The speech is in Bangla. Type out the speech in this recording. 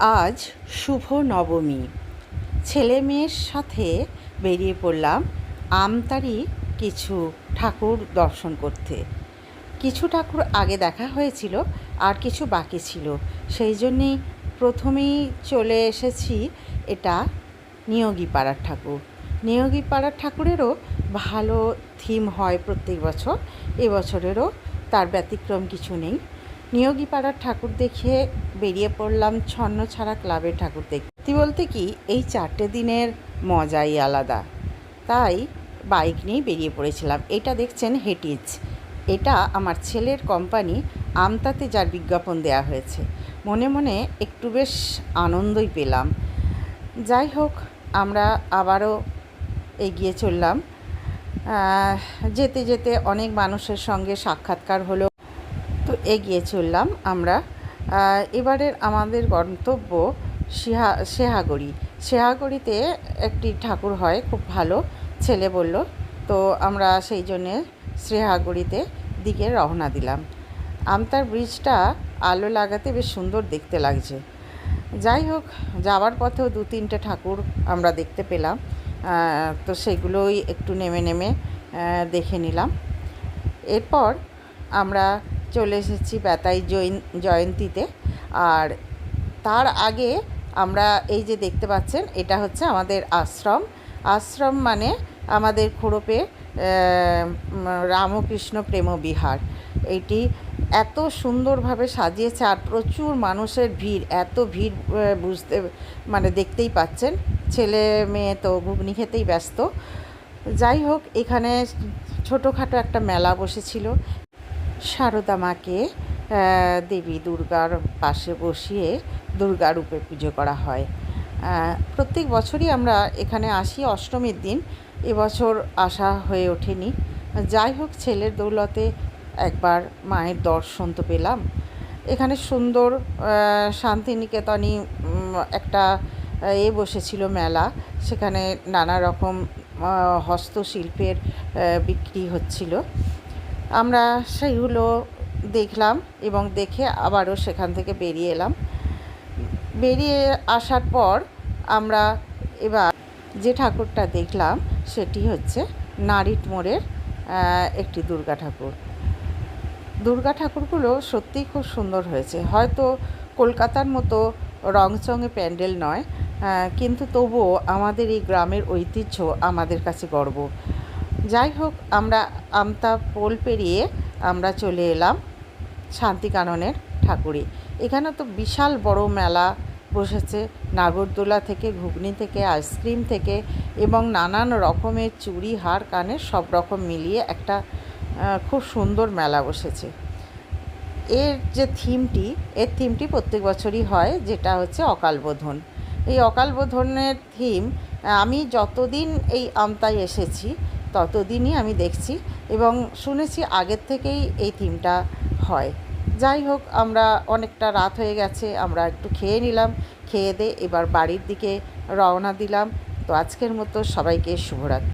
আজ শুভ নবমী। ছেলে মেয়ের সাথে বেরিয়ে পড়লাম আমতারি কিছু ঠাকুর দর্শন করতে। কিছু ঠাকুর আগে দেখা হয়েছিল, আর কিছু বাকি ছিল। সেই জন্যেই প্রথমেই চলে এসেছি এটা নিয়োগী পাড়ার ঠাকুর। নিয়োগী পাড়ার ঠাকুরেরও ভালো থিম হয় প্রত্যেক বছর। এবছরেরও তার ব্যতিক্রম কিছু নেই। নিয়োগী পাড়ার ঠাকুর দেখে বেরিয়ে পড়লাম ছন্ন ছাড়া ক্লাবের ঠাকুর দেখতে। সত্যি বলতে কি, এই চারটে দিনের মজাই আলাদা। তাই বাইক নিয়ে বেরিয়ে পড়েছিলাম। এটা দেখছেন হেটিজ। এটা আমার ছেলের কোম্পানি আমতাতে যার বিজ্ঞাপন দেওয়া হয়েছে। মনে মনে একটু বেশ আনন্দই পেলাম। যাই হোক, আমরা আবারও এগিয়ে চললাম। যেতে যেতে অনেক মানুষের সঙ্গে সাক্ষাৎকার হলো। এগিয়ে চললাম আমরা। এবারের আমাদের গন্তব্য সিহা সেহাগড়ি। সেহাগড়িতে একটি ঠাকুর হয়, খুব ভালো ছেলে বলল। তো আমরা সেই জন্যে শ্রেহাগড়িতে দিকে রওনা দিলাম। আমতার ব্রিজটা আলো লাগাতে বেশ সুন্দর দেখতে লাগছে। যাই হোক, যাওয়ার পথেও দু তিনটে ঠাকুর আমরা দেখতে পেলাম। তো সেগুলোই একটু নেমে নেমে দেখে নিলাম। এরপর আমরা চলে এসেছি বেতাই জয়ন্তীতে। আর তার আগে আমরা এই যে দেখতে পাচ্ছেন, এটা হচ্ছে আমাদের আশ্রম। আশ্রম মানে আমাদের খোড়পে রামকৃষ্ণ প্রেম বিহার। এইটি এত সুন্দরভাবে সাজিয়েছে আর প্রচুর মানুষের ভিড়, এত ভিড় বুঝতে মানে দেখতেই পাচ্ছেন। ছেলে মেয়ে তো ঘুগনি খেতেই ব্যস্ত। যাই হোক, এখানে ছোটোখাটো একটা মেলা বসেছিল। সারদা মাকে দেবী দুর্গার পাশে বসিয়ে দুর্গা রূপে পুজো করা হয়। প্রত্যেক বছরই আমরা এখানে আসি অষ্টমীর দিন। এবছর আসা হয়ে ওঠেনি। যাই হোক, ছেলের দৌলতে একবার মায়ের দর্শন তো পেলাম। এখানে সুন্দর শান্তিনিকেতনই একটা, এ বসেছিল মেলা। সেখানে নানা রকম হস্তশিল্পের বিক্রি হচ্ছিল। আমরা সেইগুলো দেখলাম এবং দেখে আবারও সেখান থেকে বেরিয়ে এলাম। বেরিয়ে আসার পর আমরা এবার যে ঠাকুরটা দেখলাম সেটি হচ্ছে নারিট মোড়ের একটি দুর্গা ঠাকুর। দুর্গা ঠাকুরগুলো সত্যিই খুব সুন্দর হয়েছে। হয়তো কলকাতার মতো রংচঙে প্যান্ডেল নয় কিন্তু তবুও আমাদের এই গ্রামের ঐতিহ্য আমাদের কাছে গর্ব। যাই হোক, আমরা আমতা পোল পেরিয়ে আমরা চলে এলাম শান্তিকাননের ঠাকুরে। এখানে তো বিশাল বড় মেলা বসেছে। নাগরদোলা থেকে, ঘুগনি থেকে, আইসক্রিম থেকে এবং নানান রকমের চুড়ি, হার কানে সব রকম মিলিয়ে একটা খুব সুন্দর মেলা বসেছে। এর যে থিমটি, এর থিমটি প্রত্যেক বছরই হয়, যেটা হচ্ছে অকালবোধন এই অকালবোধনের থিম আমি যতদিন এই আমতায় এসেছি ততদিনই আমি দেখছি এবং শুনেছি আগের থেকেই এই থিমটা হয়। যাই হোক, আমরা অনেকটা রাত হয়ে গেছে, আমরা একটু খেয়ে নিলাম, খেয়ে দিয়ে এবার বাড়ির দিকে রওনা দিলাম। তো আজকের মতো সবাইকে শুভরাত্রি।